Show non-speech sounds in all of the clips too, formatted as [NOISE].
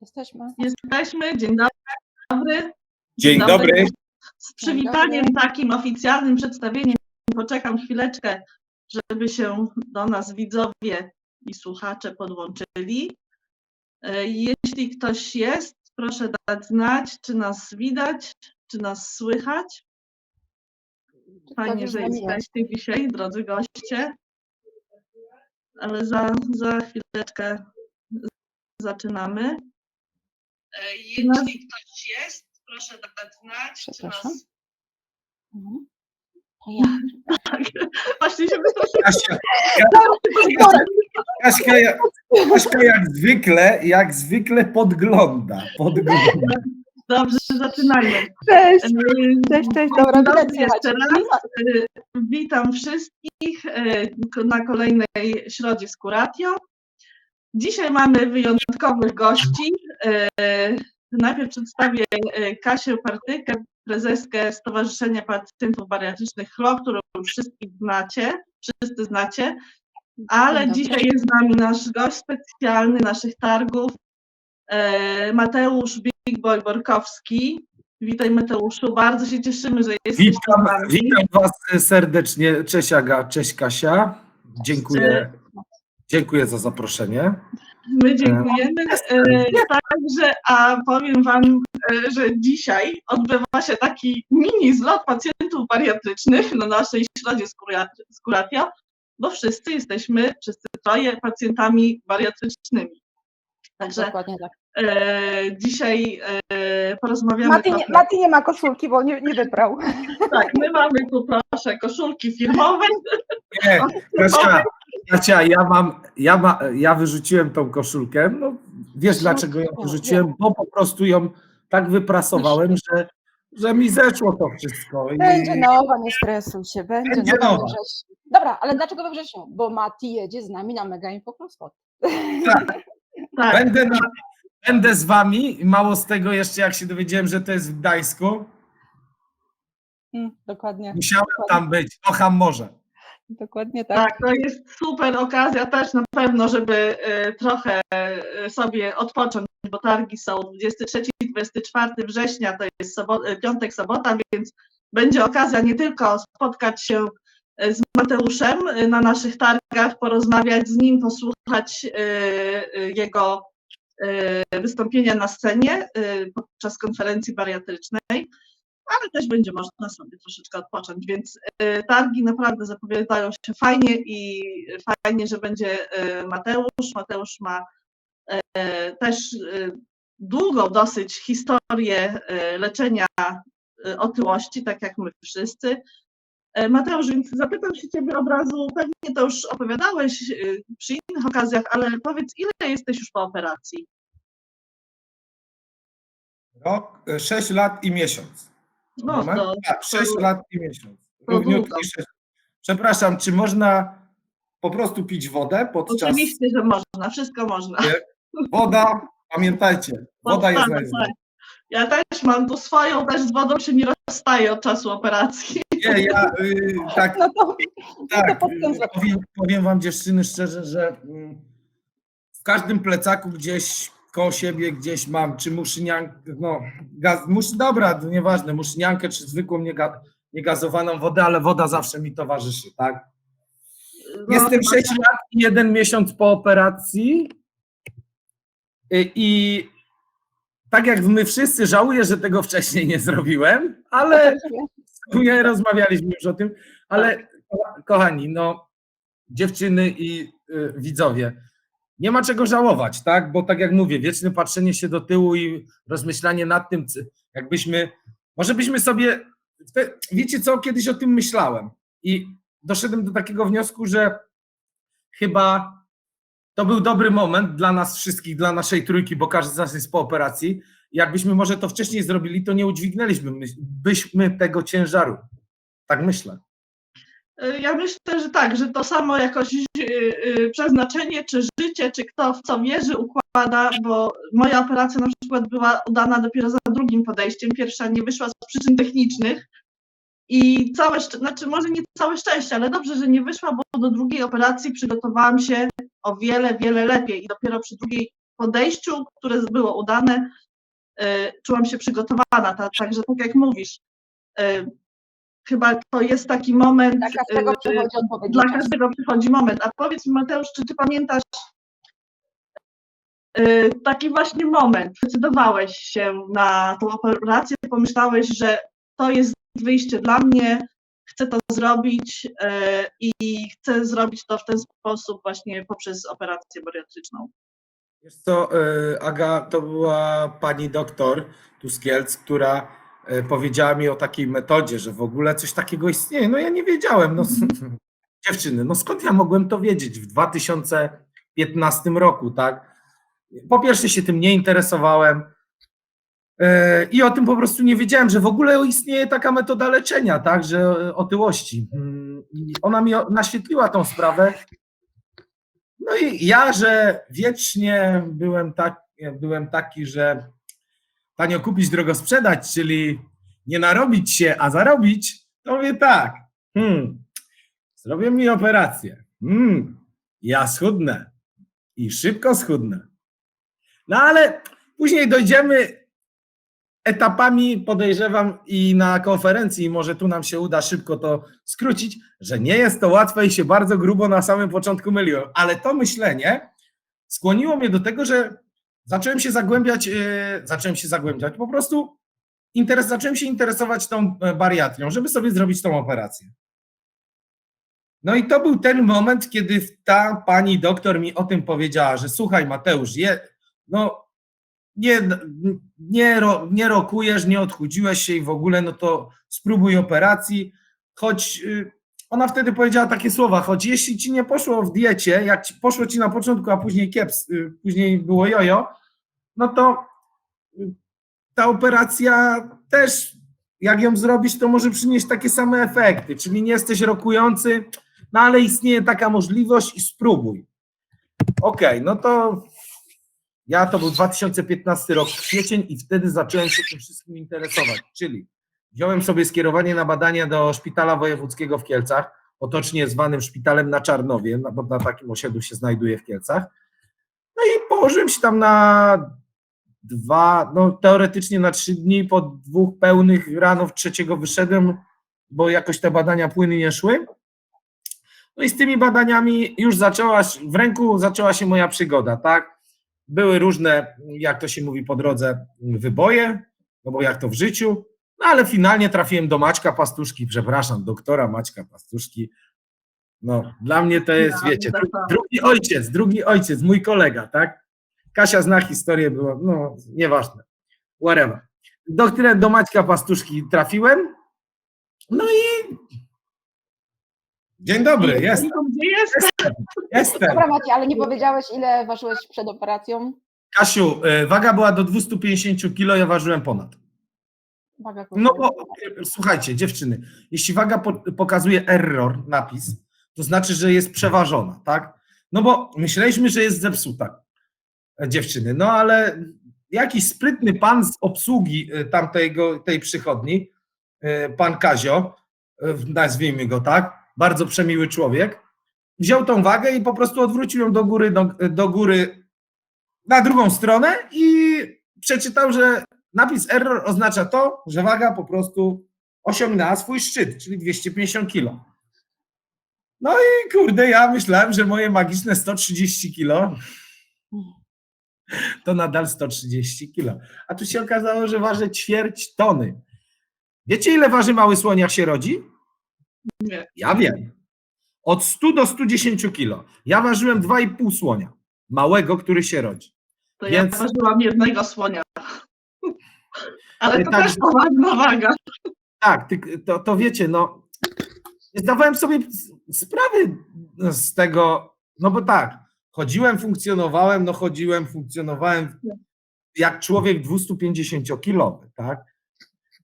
Jesteśmy. Jesteśmy. Dzień dobry. Dzień dobry. Z przywitaniem takim oficjalnym przedstawieniem poczekam chwileczkę, żeby się do nas widzowie i słuchacze podłączyli. E, Jeśli ktoś jest, proszę dać znać, czy nas widać, czy nas słychać. Fajnie, że jesteście dzisiaj, drodzy goście. Ale za, za chwileczkę zaczynamy. E, Jeśli ktoś jest, proszę dać znać, czy nas... Mhm. To ja. [LAUGHS] Właśnie się wystraszyłam. Kasia, Kaśka, jak- Kaśka jak zwykle, jak zwykle podgląda. podgląda. Dobrze, zaczynajmy. Cześć, E, cześć, cześć, dobra, słychać. jeszcze raz. E, Witam wszystkich na kolejnej środzie z Kuratio. Dzisiaj mamy wyjątkowych gości. E, Najpierw przedstawię e, Kasię Partykę, prezeskę Stowarzyszenia Pacjentów Bariatrycznych CHLO, którą już wszystkich znacie, wszyscy znacie, ale dobry. dzisiaj jest z nami nasz gość specjalny naszych targów, e, Mateusz Big Boy Borkowski. Witaj Mateuszu, bardzo się cieszymy, że jesteś Witam, z nami. witam Was serdecznie. Cześć Aga, cześć Kasia. Dziękuję, dziękuję za zaproszenie. My dziękujemy. E, Także, a powiem Wam, e, że dzisiaj odbywa się taki mini zlot pacjentów bariatrycznych na naszej środzie z bo wszyscy jesteśmy, wszyscy troje pacjentami bariatrycznymi. Także Dokładnie tak. e, dzisiaj e, porozmawiamy Mati nie. Mati nie ma koszulki, bo nie, nie wybrał. Tak, my mamy tu proszę koszulki firmowe. Nie, Kasia, [LAUGHS] Kasia ja, mam, ja, ma, ja wyrzuciłem tą koszulkę. No, wiesz dlaczego ją wyrzuciłem? Bo po prostu ją tak wyprasowałem, że, że mi zeszło to wszystko. I- Będzie nowa, nie stresuj się, będzie, Będzie nowa. nowa. Dobra, ale dlaczego we wrześniu? Bo Mati jedzie z nami na Mega Info Prospot. [LAUGHS] Tak, Będę, na, będę z wami mało z tego jeszcze jak się dowiedziałem, że to jest w Gdańsku, Mm, dokładnie, musiałem tam być. Kocham morze. Dokładnie tak. Tak, to jest super okazja też na pewno, żeby e, trochę e, sobie odpocząć, bo targi są 23-24 września, to jest e, piątek, sobota, więc będzie okazja nie tylko spotkać się z Mateuszem na naszych targach, porozmawiać z nim, posłuchać jego wystąpienia na scenie podczas konferencji bariatrycznej, ale też będzie można sobie troszeczkę odpocząć, więc e, targi naprawdę zapowiadają się fajnie i fajnie, że będzie e, Mateusz. Mateusz ma e, też e, długą dosyć historię e, leczenia e, otyłości, tak jak my wszyscy. E, Mateusz, więc zapytam się Ciebie od razu, pewnie to już opowiadałeś e, przy innych okazjach, ale powiedz, ile jesteś już po operacji? Rok, 6 lat i miesiąc. No, Moment. to, tak, 6 lat i miesiąc. to Równiutki długo. sześć. Przepraszam, czy można po prostu pić wodę podczas oczywiście, że można, wszystko można. woda? Pamiętajcie, woda jest tak, najważniejsza. tak. Ja też mam tu swoją, też z wodą się nie rozstaje od czasu operacji. Nie, ja y, tak, No to, tak pod tym y, powiem, powiem wam dziewczyny szczerze, że mm, w każdym plecaku gdzieś koło siebie gdzieś mam, czy muszyniankę, no, gaz, mus, dobra, nieważne, muszyniankę, czy zwykłą niega, niegazowaną wodę, ale woda zawsze mi towarzyszy, tak? No, Jestem 6 lat i jeden miesiąc po operacji. I- i tak jak my wszyscy żałuję, że tego wcześniej nie zrobiłem, ale w sumie rozmawialiśmy już o tym, ale ko- kochani, no dziewczyny i y, widzowie, nie ma czego żałować, tak? Bo tak jak mówię, wieczne patrzenie się do tyłu i rozmyślanie nad tym, jakbyśmy, może byśmy sobie, wiecie co, kiedyś o tym myślałem i doszedłem do takiego wniosku, że chyba to był dobry moment dla nas wszystkich, dla naszej trójki, bo każdy z nas jest po operacji. Jakbyśmy może to wcześniej zrobili, to nie udźwignęliśmy my- byśmy tego ciężaru. Tak myślę. Y, Ja myślę, że tak, że to samo jakoś y, y, przeznaczenie, czy życie, czy kto w co wierzy, układa, bo moja operacja na przykład była udana dopiero za drugim podejściem. Pierwsza nie wyszła z przyczyn technicznych i całe, znaczy może nie całe szczęście, ale dobrze, że nie wyszła, bo do drugiej operacji przygotowałam się o wiele, wiele lepiej i dopiero przy drugiej podejściu, które było udane, czułam się przygotowana. Ta, także tak jak mówisz, chyba to jest taki moment. Dla każdego e, przychodzi dla każdego przychodzi moment. A powiedz mi, Mateusz, czy ty pamiętasz y, taki właśnie moment? Zdecydowałeś się na tą operację, pomyślałeś, że to jest wyjście dla mnie, chcę to zrobić y, i chcę zrobić to w ten sposób właśnie poprzez operację bariatryczną. Wiesz co, Aga, to była pani doktor tu z Kielc, która powiedziała mi o takiej metodzie, że w ogóle coś takiego istnieje. No ja nie wiedziałem. No, [LAUGHS] dziewczyny, no skąd ja mogłem to wiedzieć w 2015 roku, tak? Po pierwsze się tym nie interesowałem e, i o tym po prostu nie wiedziałem, że w ogóle istnieje taka metoda leczenia, tak, że e, otyłości. Mm, I ona mi naświetliła tą sprawę no i ja, że wiecznie byłem, tak, byłem taki, że tanio kupić, drogo sprzedać, czyli nie narobić się, a zarobić, to mówię tak, hmm, zrobię mi operację, hmm, ja schudnę. I szybko schudnę. No ale później dojdziemy etapami, podejrzewam, i na konferencji, może tu nam się uda szybko to skrócić, że nie jest to łatwe i się bardzo grubo na samym początku myliłem. Ale to myślenie skłoniło mnie do tego, że zacząłem się zagłębiać, yy, zacząłem się zagłębiać, po prostu interes, zacząłem się interesować tą e, bariatrią, żeby sobie zrobić tą operację. No i to był ten moment, kiedy ta pani doktor mi o tym powiedziała, że słuchaj Mateusz, je, no nie, nie, nie rokujesz, nie odchudziłeś się i w ogóle, no to spróbuj operacji, choć y, ona wtedy powiedziała takie słowa, choć jeśli ci nie poszło w diecie, jak ci poszło ci na początku, a później kieps, y, później było jojo, no to y, ta operacja też, jak ją zrobisz, to może przynieść takie same efekty, czyli nie jesteś rokujący, no ale istnieje taka możliwość i spróbuj. Okej, no to ja to był 2015 rok, kwiecień i wtedy zacząłem się tym wszystkim interesować, czyli wziąłem sobie skierowanie na badania do Szpitala Wojewódzkiego w Kielcach, potocznie zwanym Szpitalem na Czarnowie, no bo na takim osiedlu się znajduje w Kielcach. No i położyłem się tam na dwa, no teoretycznie na trzy dni, po dwóch pełnych ranów trzeciego wyszedłem, bo jakoś te badania płyny nie szły. No i z tymi badaniami już zaczęła, w ręku zaczęła się moja przygoda, tak? Były różne, jak to się mówi po drodze, wyboje, no bo jak to w życiu, no ale finalnie trafiłem do Maćka Pastuszki, przepraszam, doktora Maćka Pastuszki. No, dla mnie to jest, Ja, wiecie, tak, dru- tak. drugi ojciec, drugi ojciec, mój kolega, tak? Kasia zna historię, było, no, nieważne, whatever. Do, do Maćka Pastuszki trafiłem, no i dzień dobry, jestem, Gdzie jest? jestem. Dobra Macie, ale nie powiedziałeś ile ważyłeś przed operacją? Kasiu, y, waga była do 250 kg, ja ważyłem ponad. Waga No bo słuchajcie, dziewczyny, jeśli waga po, pokazuje error, napis, to znaczy, że jest przeważona, tak? No bo myśleliśmy, że jest zepsuta, dziewczyny, no ale jakiś sprytny pan z obsługi y, tamtego, tej przychodni, y, pan Kazio, y, nazwijmy go tak, bardzo przemiły człowiek, wziął tą wagę i po prostu odwrócił ją do góry, do, do góry na drugą stronę i przeczytał, że napis error oznacza to, że waga po prostu osiągnęła swój szczyt, czyli 250 kg. No i kurde, ja myślałem, że moje magiczne 130 kg to nadal 130 kg. A tu się okazało, że waży ćwierć tony. Wiecie, ile waży mały słoń, jak się rodzi? Nie. Ja wiem. Od 100 do 110 kg. Ja ważyłem 2,5 słonia. Małego, który się rodzi. To Więc- ja ważyłam jednego słonia. Ale to Tak, też poważna waga. Tak, to, to wiecie, no. Zdawałem sobie sprawy z tego, no bo tak, chodziłem, funkcjonowałem, no chodziłem, funkcjonowałem jak człowiek 250-kilowy, tak?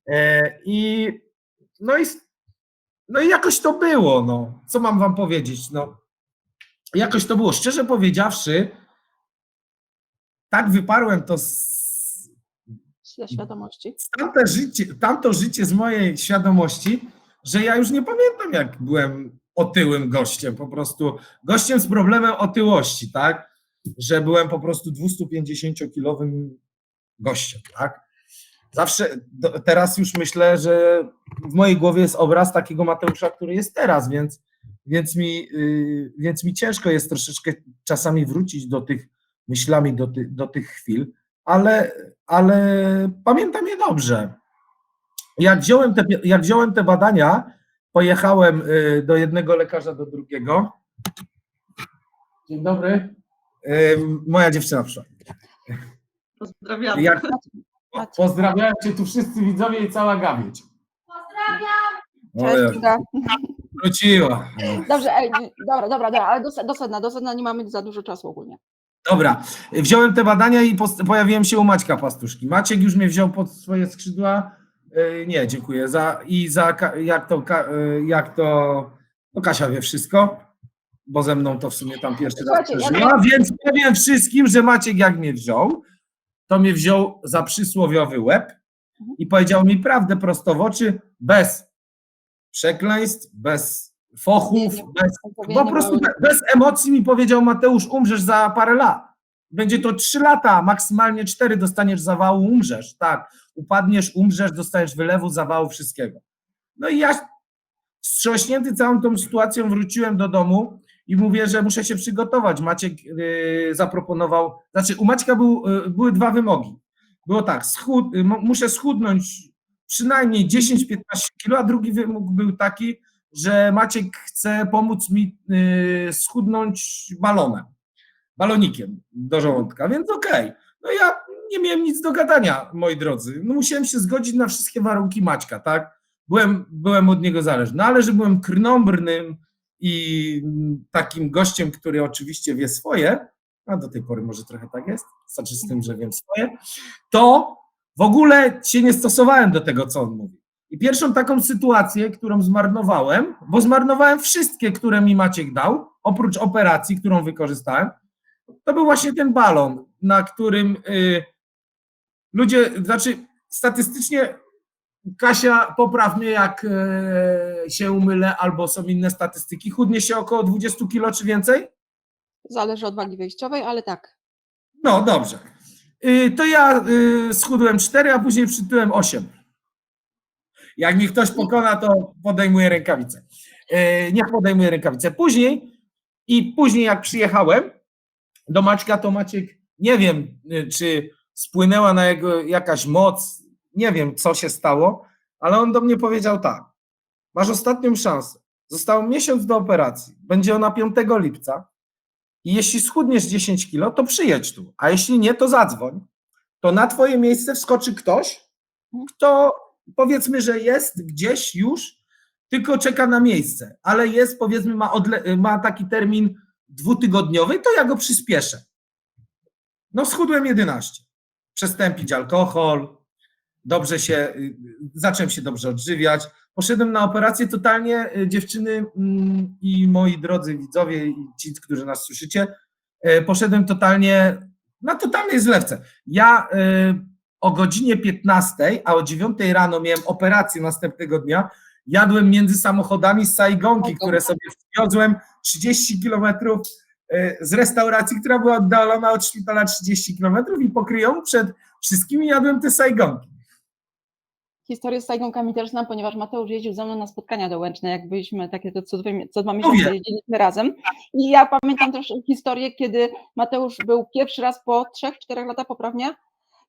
E, I no i no i jakoś to było, no. Co mam wam powiedzieć, no. Jakoś to było. Szczerze powiedziawszy, tak wyparłem to z, Ze świadomości. tamte życie, tamto życie z mojej świadomości, że ja już nie pamiętam, jak byłem otyłym gościem, po prostu gościem z problemem otyłości, tak? że byłem po prostu 250-kilowym gościem, tak? Zawsze, do, teraz już myślę, że w mojej głowie jest obraz takiego Mateusza, który jest teraz, więc, więc, mi, yy, więc mi ciężko jest troszeczkę czasami wrócić do tych myślami, do, ty, do tych chwil, ale, ale pamiętam je dobrze. Jak wziąłem te, jak wziąłem te badania, pojechałem y, do jednego lekarza, do drugiego. Dzień dobry. Y, Moja dziewczyna przyszła. Pozdrawiamy. Jak, [LAUGHS] pozdrawiam cię tu wszyscy widzowie i cała gawieć. Cześć, Pozdrawiam. Kinga. Wróciła. Dobrze, ej, dobra, dobra, dobra, ale do, se- do sedna, do sedna nie mamy za dużo czasu ogólnie. Dobra, wziąłem te badania i pojawiłem się u Maćka Pastuszki. Maciek już mnie wziął pod swoje skrzydła. Yy, Nie, dziękuję. Za, I za Ka- jak to, Ka- yy, jak to no Kasia wie wszystko, bo ze mną to w sumie tam pierwszy raz Słuchajcie, ja przeżyła, więc powiem wszystkim, że Maciek jak mnie wziął, to mnie wziął za przysłowiowy łeb i powiedział mi prawdę prosto w oczy, bez przekleństw, bez fochów, bez po prostu be- bez emocji mi powiedział Mateusz, umrzesz za parę lat. Będzie to trzy lata, maksymalnie cztery dostaniesz zawału, umrzesz. Tak, upadniesz, umrzesz, dostaniesz wylewu, zawału, wszystkiego. No i ja wstrząśnięty całą tą sytuacją wróciłem do domu i mówię, że muszę się przygotować. Maciek yy, zaproponował, znaczy u Maćka był, yy, były dwa wymogi. Było tak, schud, yy, muszę schudnąć przynajmniej 10-15 kilo, a drugi wymóg był taki, że Maciek chce pomóc mi y, schudnąć balonem, balonikiem do żołądka, więc okej. No ja nie miałem nic do gadania, moi drodzy. No musiałem się zgodzić na wszystkie warunki Maćka, tak? Byłem, byłem od niego zależny, no ale że byłem krnąbrnym i takim gościem, który oczywiście wie swoje, a do tej pory może trochę tak jest, znaczy z tym, że wiem swoje, to w ogóle się nie stosowałem do tego, co on mówi. I pierwszą taką sytuację, którą zmarnowałem, bo zmarnowałem wszystkie, które mi Maciek dał, oprócz operacji, którą wykorzystałem, to był właśnie ten balon, na którym y, ludzie, znaczy statystycznie, Kasia, popraw mnie, jak y, się umylę, albo są inne statystyki, chudnie się około 20 kilo czy więcej? Zależy od wagi wejściowej, ale tak. No, dobrze. Y, To ja y, schudłem 4, a później przytyłem 8. Jak mi ktoś pokona, to podejmuję rękawice. Y, Niech podejmuje rękawice. Później i później jak przyjechałem do Maćka, to Maciek, nie wiem, y, czy spłynęła na jego jakaś moc, nie wiem, co się stało, ale on do mnie powiedział tak, masz ostatnią szansę, został miesiąc do operacji, będzie ona 5 lipca, i jeśli schudniesz 10 kilo, to przyjedź tu. A jeśli nie, to zadzwoń. To na twoje miejsce wskoczy ktoś, kto powiedzmy, że jest gdzieś już, tylko czeka na miejsce, ale jest, powiedzmy, ma, ma taki termin dwutygodniowy, to ja go przyspieszę. No, schudłem 11. Przestałem pić alkohol, dobrze się, y, zacząłem się dobrze odżywiać. Poszedłem na operację totalnie, y, dziewczyny mm, i moi drodzy widzowie i ci, którzy nas słyszycie, y, poszedłem totalnie, na totalnej zlewce. Ja y, o godzinie 15, a o 9 rano miałem operację następnego dnia, jadłem między samochodami z Saigonki, które sobie wiozłem 30 kilometrów y, z restauracji, która była oddalona od szpitala 30 kilometrów i pokryją przed wszystkimi jadłem te Saigonki. Historię z Saigonkami też znam, ponieważ Mateusz jeździł ze mną na spotkania dołęczne, jak byliśmy takie to co, dwa- co dwa miesiące jeździliśmy razem. I ja pamiętam też historię, kiedy Mateusz był pierwszy raz po trzech, czterech latach poprawnie e,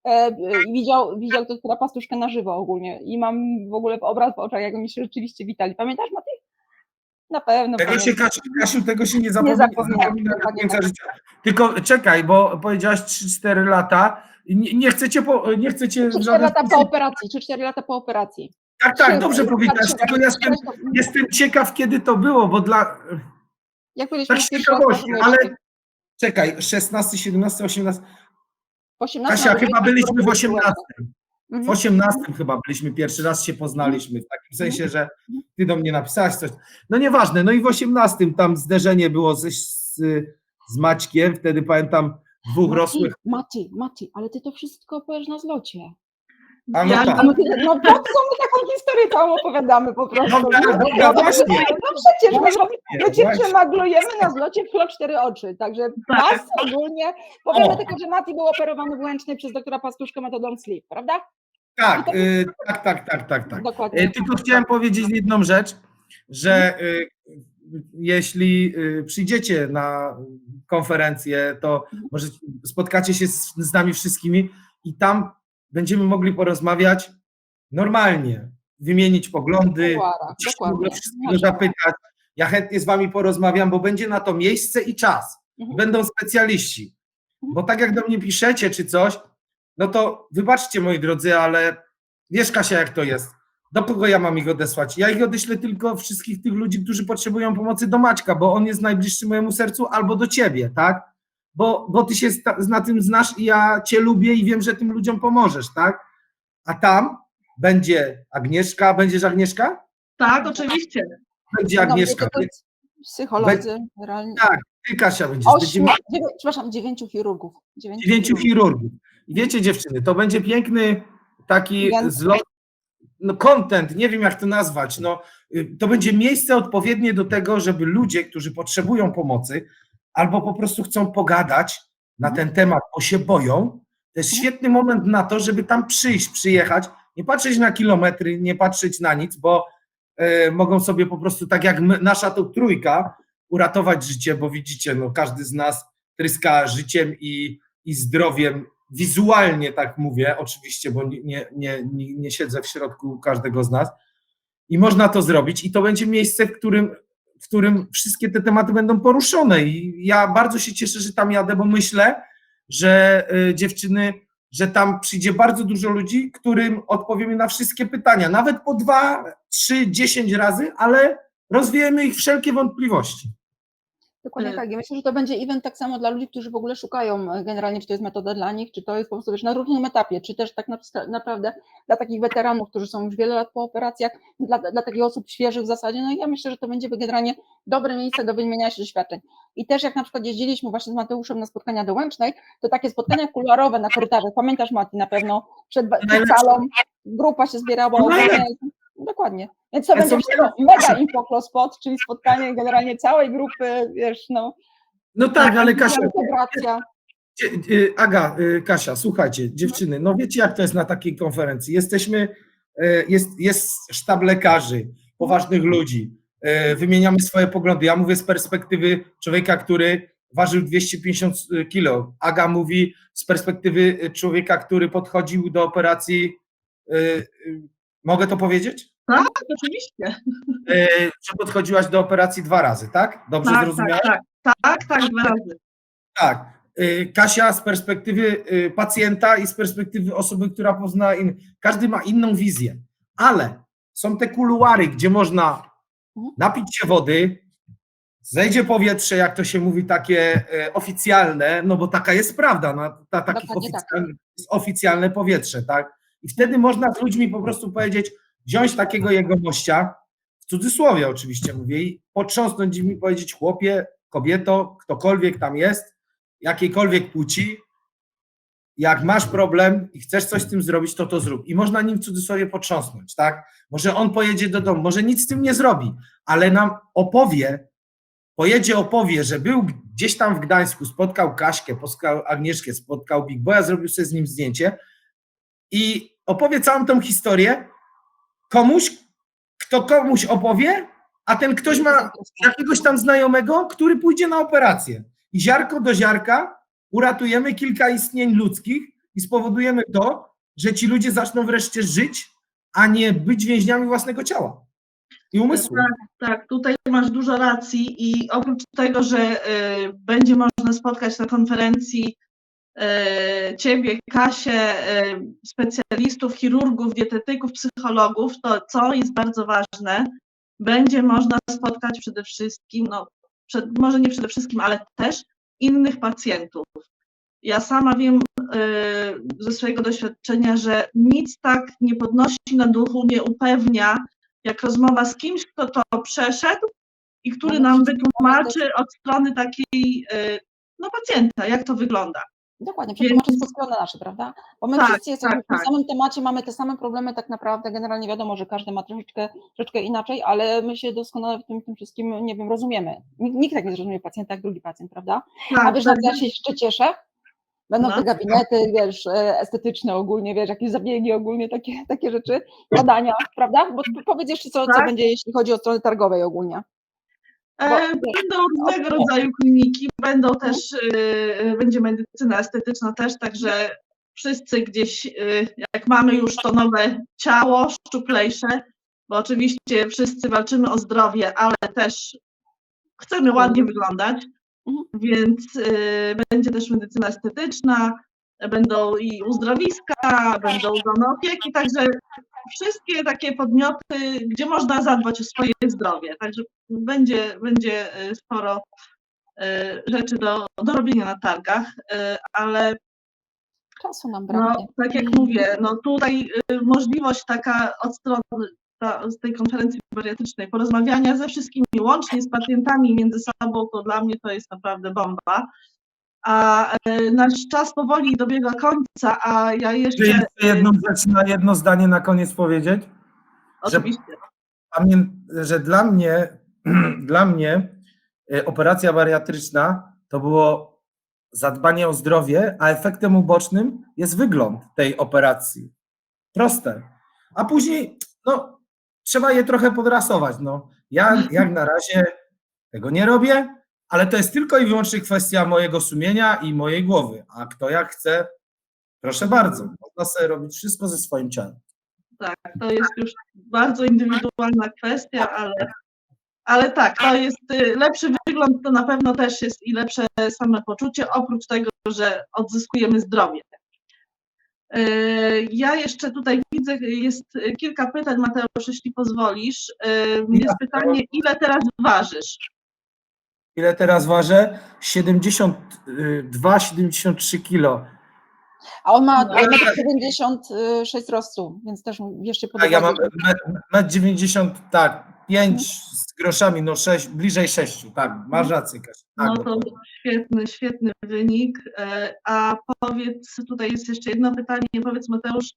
i widział, widział doktora Pastuszkę na żywo ogólnie. I mam w ogóle obraz w oczach, jak oni się rzeczywiście witali. Pamiętasz, Matej? Na pewno. Tego się, pamiętam. Kasiu, Kasiu, tego się nie zapomina, zapomina, zapomina do końca tak. życia. Tylko czekaj, bo powiedziałaś 3-4 lata. Nie, nie chcecie, po, nie chcecie w Czy cztery żaden lata po operacji, czy cztery lata po operacji. Tak, tak, Trzy- dobrze trzy- powiedziałaś, tylko ja jestem, jestem ciekaw, kiedy to było, bo dla... Jak Tak ciekawości, ale... Czekaj, 16, 17, 18... W 18 Kasia, chyba 19 byliśmy w roku 18. W Mhm. 18 chyba byliśmy pierwszy raz się poznaliśmy, w takim sensie, że ty do mnie napisałaś coś. No nieważne, no i w 18 tam zderzenie było ze, z, z Maćkiem, wtedy pamiętam dwóch rosłych Mati, Mati, ale ty to wszystko powiesz na zlocie. A no Ja- tak. My, no po co my taką historię całą opowiadamy po prostu? No, dobra, no, właśnie. No przecież my, robi- my cię przemaglujemy na zlocie w chlop cztery oczy, także Tak. was ogólnie powiemy O. tylko, że Mati był operowany w Łęcznej przez doktora Pastuszkę metodą sleep, prawda? Tak, y, tak, tak, tak, tak, tak. Dokładnie. E, Tylko chciałem powiedzieć jedną rzecz, że y, jeśli y, przyjdziecie na konferencję, to może spotkacie się z, z nami wszystkimi i tam będziemy mogli porozmawiać normalnie, wymienić poglądy, dokładnie. wszystkiego zapytać. Ja chętnie z wami porozmawiam, bo będzie na to miejsce i czas. Mhm. Będą specjaliści. Bo tak jak do mnie piszecie czy coś, no to wybaczcie moi drodzy, ale wiesz Kasia jak to jest. Do kogo ja mam ich odesłać? Ja ich odeślę tylko wszystkich tych ludzi, którzy potrzebują pomocy do Maćka, bo on jest najbliższy mojemu sercu, albo do ciebie, tak? Bo, bo ty się na tym znasz i ja cię lubię i wiem, że tym ludziom pomożesz, tak? A tam będzie Agnieszka, będziesz Agnieszka? Tak, oczywiście. Będzie No, Agnieszka. jest Psycholodzy, realnie. Tak, ty Kasia będziesz. Ośmiu, dziewię, przepraszam, dziewięciu chirurgów. Dziewięciu, dziewięciu chirurgów. I wiecie dziewczyny, to będzie piękny taki zlot, no content, nie wiem jak to nazwać, no y, to będzie miejsce odpowiednie do tego, żeby ludzie, którzy potrzebują pomocy albo po prostu chcą pogadać na Mhm. ten temat, bo się boją, to jest świetny moment na to, żeby tam przyjść, przyjechać, nie patrzeć na kilometry, nie patrzeć na nic, bo e, mogą sobie po prostu, tak jak my, nasza to trójka, uratować życie, bo widzicie, no każdy z nas tryska życiem i, i zdrowiem, wizualnie tak mówię, oczywiście, bo nie, nie, nie, nie siedzę w środku każdego z nas. I można to zrobić i to będzie miejsce, w którym, w którym wszystkie te tematy będą poruszone i ja bardzo się cieszę, że tam jadę, bo myślę, że y, dziewczyny, że tam przyjdzie bardzo dużo ludzi, którym odpowiemy na wszystkie pytania, nawet po dwa, trzy, dziesięć razy, ale rozwiejemy ich wszelkie wątpliwości. Dokładnie Y. tak. Ja myślę, że to będzie event tak samo dla ludzi, którzy w ogóle szukają e, generalnie, czy to jest metoda dla nich, czy to jest po prostu wiesz, na różnym etapie, czy też tak na, naprawdę dla takich weteranów, którzy są już wiele lat po operacjach, dla, dla takich osób świeżych w zasadzie. No i ja myślę, że to będzie generalnie dobre miejsce do wymieniania się doświadczeń. I też jak na przykład jeździliśmy właśnie z Mateuszem na spotkania do Łęcznej, to takie spotkania kuluarowe na korytarzach, pamiętasz Mati na pewno, przed, salą, grupa się zbierała. No. Dokładnie. Więc to Ja będzie wszystko mega infoklo spot, czyli spotkanie generalnie całej grupy, wiesz, no. No tak, ale Kasia, Integracja. Dzie- y, Aga, y, Kasia, słuchajcie, dziewczyny, no wiecie jak to jest na takiej konferencji. Jesteśmy, y, jest, jest sztab lekarzy, poważnych ludzi, y, wymieniamy swoje poglądy. Ja mówię z perspektywy człowieka, który ważył 250 kilo. Aga mówi z perspektywy y, człowieka, który podchodził do operacji. Mogę to powiedzieć? Tak, oczywiście. Y, Że podchodziłaś do operacji dwa razy, tak? Dobrze Tak, zrozumiałem? tak, tak, tak, tak, dwa razy. Tak. Y, Kasia z perspektywy y, pacjenta i z perspektywy osoby, która pozna in... Każdy ma inną wizję, ale są te kuluary, gdzie można napić się wody, zejdzie powietrze, jak to się mówi, takie e, oficjalne, no bo taka jest prawda, no, ta, takich tak. oficjalnych, jest oficjalne powietrze, tak? I wtedy można z ludźmi po prostu powiedzieć, wziąć takiego jegomościa, w cudzysłowie oczywiście mówię, i potrząsnąć im i powiedzieć, chłopie, kobieto, ktokolwiek tam jest, jakiejkolwiek płci, jak masz problem i chcesz coś z tym zrobić, to to zrób. I można nim w cudzysłowie potrząsnąć, tak? Może on pojedzie do domu, może nic z tym nie zrobi, ale nam opowie, pojedzie, opowie, że był gdzieś tam w Gdańsku, spotkał Kaśkę, spotkał Agnieszkę, spotkał Big Boya, zrobił sobie z nim zdjęcie i opowie całą tą historię komuś, kto komuś opowie, a ten ktoś ma jakiegoś tam znajomego, który pójdzie na operację. I ziarko do ziarka uratujemy kilka istnień ludzkich i spowodujemy to, że ci ludzie zaczną wreszcie żyć, a nie być więźniami własnego ciała i umysłu. Tak, tutaj masz dużo racji i oprócz tego, że y, będzie można spotkać na konferencji ciebie, Kasię, y, specjalistów, chirurgów, dietetyków, psychologów, to co jest bardzo ważne, będzie można spotkać przede wszystkim, no przed, może nie przede wszystkim, ale też innych pacjentów. Ja sama wiem y, ze swojego doświadczenia, że nic tak nie podnosi na duchu, nie upewnia, jak rozmowa z kimś, kto to przeszedł i który No, nam wszystko wytłumaczy od strony takiej no, pacjenta, jak to wygląda. Dokładnie, przetłumaczyć z polskiego na nasze, prawda? Bo my Tak, wszyscy jesteśmy tak, w tym tak. samym temacie, mamy te same problemy tak naprawdę, generalnie wiadomo, że każdy ma troszeczkę, troszeczkę inaczej, ale my się doskonale w tym, tym wszystkim, nie wiem, rozumiemy. Nikt, nikt tak nie zrozumie pacjenta jak drugi pacjent, prawda? A Tak, wiesz, na tak, ja się jeszcze cieszę? Będą No. te gabinety, wiesz, e, estetyczne ogólnie, wiesz, jakieś zabiegi ogólnie, takie, takie rzeczy, badania, prawda? Bo p- powiedz jeszcze, co, co Tak. będzie, jeśli chodzi o stronę targowej ogólnie. E, Będą różnego rodzaju kliniki, będą też, e, będzie medycyna estetyczna też, także wszyscy gdzieś, e, jak mamy już to nowe ciało, szczuplejsze, bo oczywiście wszyscy walczymy o zdrowie, ale też chcemy ładnie wyglądać, Mhm. więc będzie też medycyna estetyczna, będą i uzdrowiska, będą domy opieki, także wszystkie takie podmioty, gdzie można zadbać o swoje zdrowie. Także będzie, będzie e, sporo e, rzeczy do, do robienia na targach, e, ale Czasu nam no, braknie. tak jak mówię, no tutaj możliwość taka od strony ta, z tej konferencji bariatrycznej, porozmawiania ze wszystkimi, łącznie z pacjentami między sobą, to dla mnie to jest naprawdę bomba. A e, nasz czas powoli dobiega końca, a ja Czy jeszcze jeszcze jedną rzecz na jedno zdanie na koniec powiedzieć? oczywiście Pamię- że dla mnie, [CLEARS THROAT] dla mnie e, operacja bariatryczna to było zadbanie o zdrowie, a efektem ubocznym jest wygląd tej operacji. Proste. A później, no, trzeba je trochę podrasować. No. Ja jak na razie tego nie robię, ale to jest tylko i wyłącznie kwestia mojego sumienia i mojej głowy. A kto jak chce, proszę bardzo, można sobie robić wszystko ze swoim ciałem. Tak, to jest już bardzo indywidualna kwestia, ale, ale tak, to jest y, lepszy wygląd, to na pewno też jest i lepsze samopoczucie, oprócz tego, że odzyskujemy zdrowie. Y, Ja jeszcze tutaj widzę, jest kilka pytań, Mateusz, jeśli pozwolisz. Y, Jest pytanie, ile teraz ważysz? Ile teraz ważę? 72-73 kilo. A on ma No, ale- 1,96 rostu, więc też bierzcie pod Tak, ja mam że- metr 90, tak, 5 z groszami, no 6, bliżej 6, tak, masz rację, Kasia. Tak, No to świetny, świetny wynik. E, A powiedz, tutaj jest jeszcze jedno pytanie, powiedz Mateusz,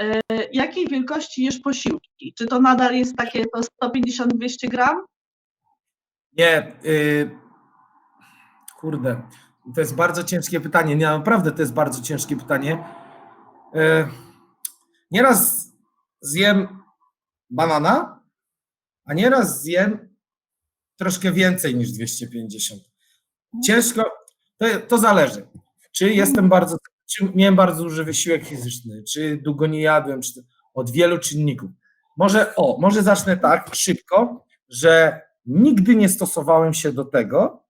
e, jakiej wielkości jesz posiłki? Czy to nadal jest takie to 150-200 gram? Nie, y, kurde, to jest bardzo ciężkie pytanie, nie, naprawdę to jest bardzo ciężkie pytanie. Y, Nieraz zjem banana, a nieraz zjem troszkę więcej niż 250. Ciężko, to, to zależy. Czy jestem bardzo, czy miałem bardzo duży wysiłek fizyczny, czy długo nie jadłem, czy od wielu czynników. Może, o, może zacznę tak szybko, że nigdy nie stosowałem się do tego,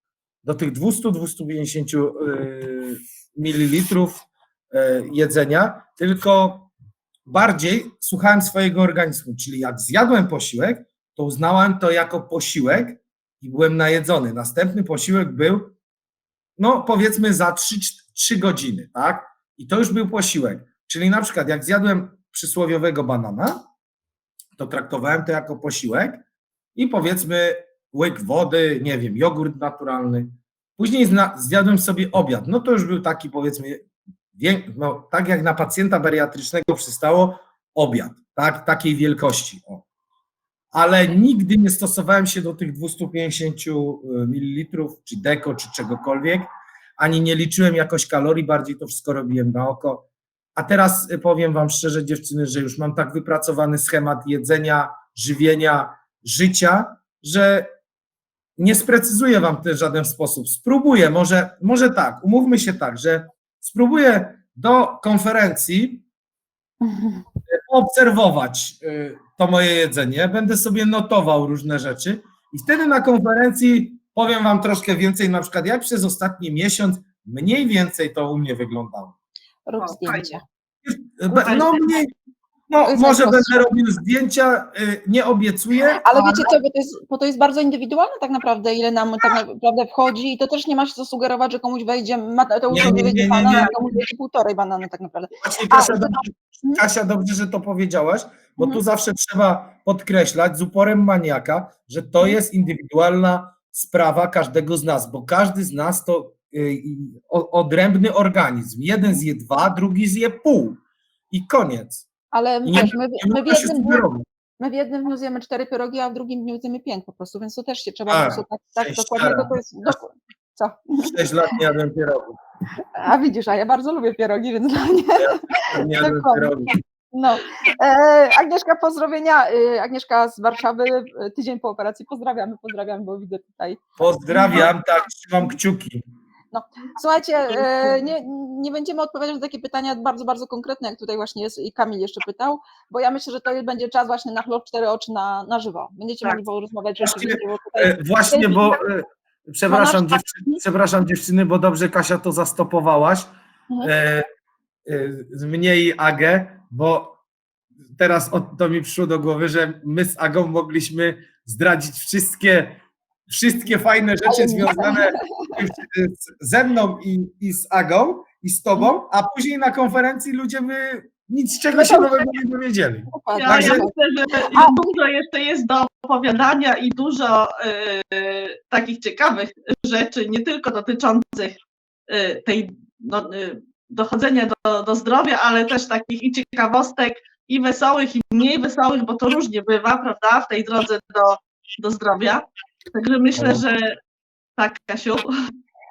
do tych 200-250 yy, mililitrów yy, jedzenia, tylko bardziej słuchałem swojego organizmu, czyli jak zjadłem posiłek, to uznałem to jako posiłek i byłem najedzony. Następny posiłek był, no powiedzmy za 3, 3 godziny, tak? I to już był posiłek. Czyli na przykład jak zjadłem przysłowiowego banana, to traktowałem to jako posiłek i powiedzmy łyk wody, nie wiem, jogurt naturalny. Później zjadłem sobie obiad. No to już był taki powiedzmy, no, tak jak na pacjenta bariatrycznego przystało, obiad, tak, takiej wielkości. O. Ale nigdy nie stosowałem się do tych 250 ml, czy deko, czy czegokolwiek, ani nie liczyłem jakoś kalorii, bardziej to wszystko robiłem na oko. A teraz y, powiem Wam szczerze, dziewczyny, że już mam tak wypracowany schemat jedzenia, żywienia, życia, że nie sprecyzuję Wam to w żaden sposób. Spróbuję, może, może tak, umówmy się tak, że spróbuję do konferencji obserwować y, to moje jedzenie, będę sobie notował różne rzeczy i wtedy na konferencji powiem Wam troszkę więcej, na przykład jak przez ostatni miesiąc mniej więcej to u mnie wyglądało. Rób. Be- No mniej, no To może będę robił zdjęcia, y, nie obiecuję, Ale wiecie co, bo to, jest, bo to jest bardzo indywidualne tak naprawdę, ile nam tak naprawdę wchodzi i to też nie ma się co sugerować, że komuś wejdzie, Mateuszowi nie, nie, wejdzie nie, banan, nie. a komuś wejdzie półtorej banany tak naprawdę. Właśnie A, Kasia, to- dobrze, Kasia, dobrze, że to powiedziałaś, bo tu Mhm. zawsze trzeba podkreślać z uporem maniaka, że to jest indywidualna sprawa każdego z nas, bo każdy z nas to y, odrębny organizm. Jeden zje dwa, drugi zje pół. I koniec. Ale nie, wiesz, my, my, w jednym dniu, my w jednym dniu zjemy cztery pyrogi, a w drugim dniu zjemy pięć po prostu, więc to też się trzeba A, tak, tak sześć dokładnie, to, to jest doku- co? Sześć lat nie jadłem pierogów. [LAUGHS] A widzisz, a ja bardzo lubię pierogi, więc dla mnie Nie jadłem pierogów. No. E, Agnieszka, pozdrowienia. E, Agnieszka z Warszawy, tydzień po operacji. Pozdrawiamy, pozdrawiam, bo widzę tutaj. Pozdrawiam, tak, trzymam kciuki. Słuchajcie, e, nie, nie będziemy odpowiadać na takie pytania bardzo, bardzo konkretne, jak tutaj właśnie jest i Kamil jeszcze pytał, bo ja myślę, że to będzie czas właśnie na chlop cztery oczy na, na żywo. Będziecie Tak. mogli porozmawiać Właśnie, rzeczywiście, bo tutaj E, Właśnie, bo e, przepraszam, nasz- dziewczyny, przepraszam dziewczyny, bo dobrze Kasia to zastopowałaś. Mhm. E, e, mnie i Agę, bo teraz to mi przyszło do głowy, że my z Agą mogliśmy zdradzić wszystkie, wszystkie fajne rzeczy związane z- ze mną i, i z Agą i z tobą, a później na konferencji ludzie by nic z czego No się nowego nie dowiedzieli. Ja, ja Także- myślę, że dużo jeszcze jest do opowiadania i dużo e, takich ciekawych rzeczy, nie tylko dotyczących e, tej no, e, dochodzenia do, do zdrowia, ale też takich i ciekawostek, i wesołych, i mniej wesołych, bo to różnie bywa, prawda, w tej drodze do, do zdrowia. Także myślę, że tak, Kasiu.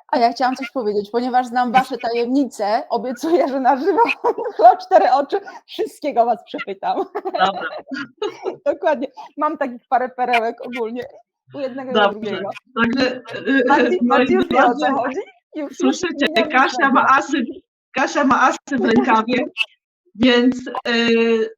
A ja chciałam coś powiedzieć, ponieważ znam wasze tajemnice, obiecuję, że na żywo [LAUGHS] chlop cztery oczy, wszystkiego was przepytam. Dobra, [LAUGHS] Dokładnie. Mam takich parę perełek ogólnie. U jednego i Dobrze. drugiego. także Marcin, moi Marcin wie o co chodzi? Już, Słyszycie, już nie Kasia ma asy, Kasia ma asy w rękawie, więc y,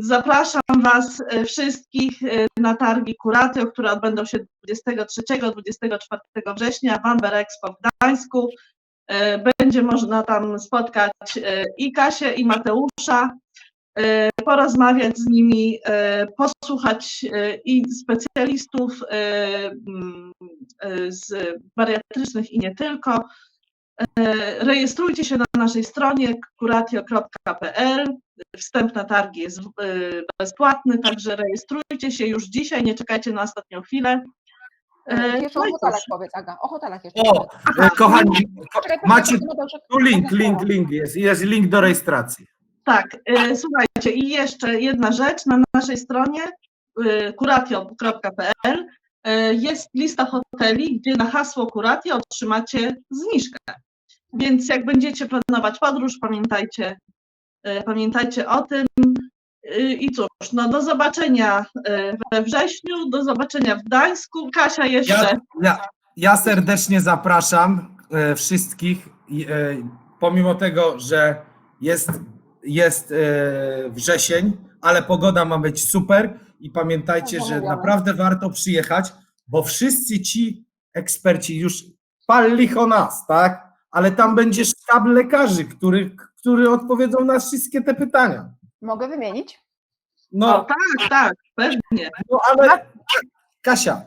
zapraszam Was y, wszystkich y, na targi Kuratio, które odbędą się 23-24 września w Amber Expo w Gdańsku. Y, Będzie można tam spotkać i Kasię, i Mateusza, porozmawiać z nimi, posłuchać i specjalistów z bariatrycznych i nie tylko. E, Rejestrujcie się na naszej stronie kuratio.pl. Wstęp na targi jest e, bezpłatny, także rejestrujcie się już dzisiaj, nie czekajcie na ostatnią chwilę. E, Jeszcze no o hotelach cóż, powiedz, Aga. O hotelach jeszcze O, powiedz. kochani, macie tu link, link, link jest, jest link do rejestracji. Tak, słuchajcie, i jeszcze jedna rzecz, na naszej stronie kuratio.pl jest lista hoteli, gdzie na hasło Kuratio otrzymacie zniżkę. Więc jak będziecie planować podróż, pamiętajcie, e, pamiętajcie o tym. E, I cóż, no do zobaczenia e, we wrześniu, do zobaczenia w Gdańsku. Kasia jeszcze. Ja, ja, ja serdecznie zapraszam wszystkich, pomimo tego, że jest, jest wrzesień, ale pogoda ma być super i pamiętajcie, że naprawdę warto przyjechać, bo wszyscy ci eksperci już palli o nas, tak? Ale tam będzie sztab lekarzy, który, który odpowiedzą na wszystkie te pytania. Mogę wymienić? O, No, tak, tak, pewnie. no ale Kasia,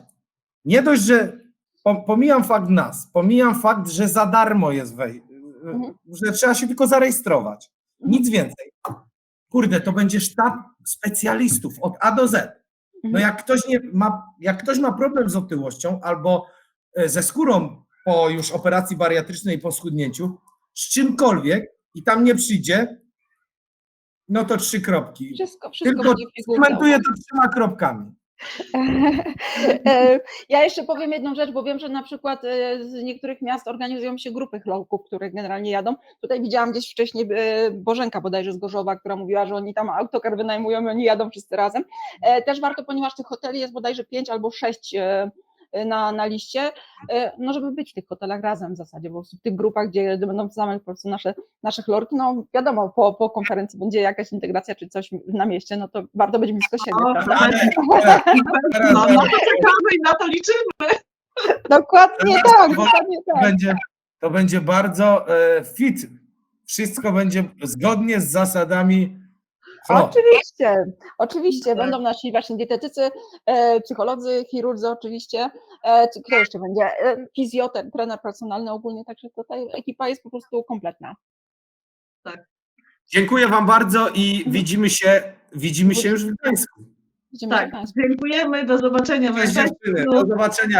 nie dość, że po- pomijam fakt nas, pomijam fakt, że za darmo jest wej, Mhm. że trzeba się tylko zarejestrować. Nic więcej. Kurde, to będzie sztab specjalistów od A do Z. No Mhm. jak ktoś nie ma, jak ktoś ma problem z otyłością albo e, ze skórą po już operacji bariatrycznej po schudnięciu, z czymkolwiek i tam nie przyjdzie, no to trzy kropki. Wszystko, wszystko Tylko komentuję to trzema kropkami. [LAUGHS] E, Ja jeszcze powiem jedną rzecz, bo wiem, że na przykład e, z niektórych miast organizują się grupy chlałków, które generalnie jadą. Tutaj widziałam gdzieś wcześniej e, Bożenka bodajże z Gorzowa, która mówiła, że oni tam autokar wynajmują i oni jadą wszyscy razem. Też warto, ponieważ tych hoteli jest bodajże pięć albo sześć na, na liście, e, no żeby być w tych hotelach razem w zasadzie, po prostu w tych grupach, gdzie będą same po prostu nasze, nasze chlorki, no wiadomo, po, po konferencji będzie jakaś integracja czy coś na mieście, no to warto być blisko siebie, O, prawda? Ale, ale, teraz, No, no to czekamy i na to liczymy. Dokładnie tak, to dokładnie tak. będzie, to będzie bardzo e, fit. Wszystko będzie zgodnie z zasadami flow. Oczywiście, oczywiście. Tak. Będą nasi właśnie dietetycy, e, psycholodzy, chirurdzy oczywiście. E, czy- kto jeszcze będzie? E, fizjoter, trener personalny ogólnie, także tutaj ekipa jest po prostu kompletna. Dziękuję Wam bardzo i widzimy się, widzimy się już w Gdańsku. Widzimy Tak, dziękujemy, do zobaczenia Cześć dziewczyny, do zobaczenia.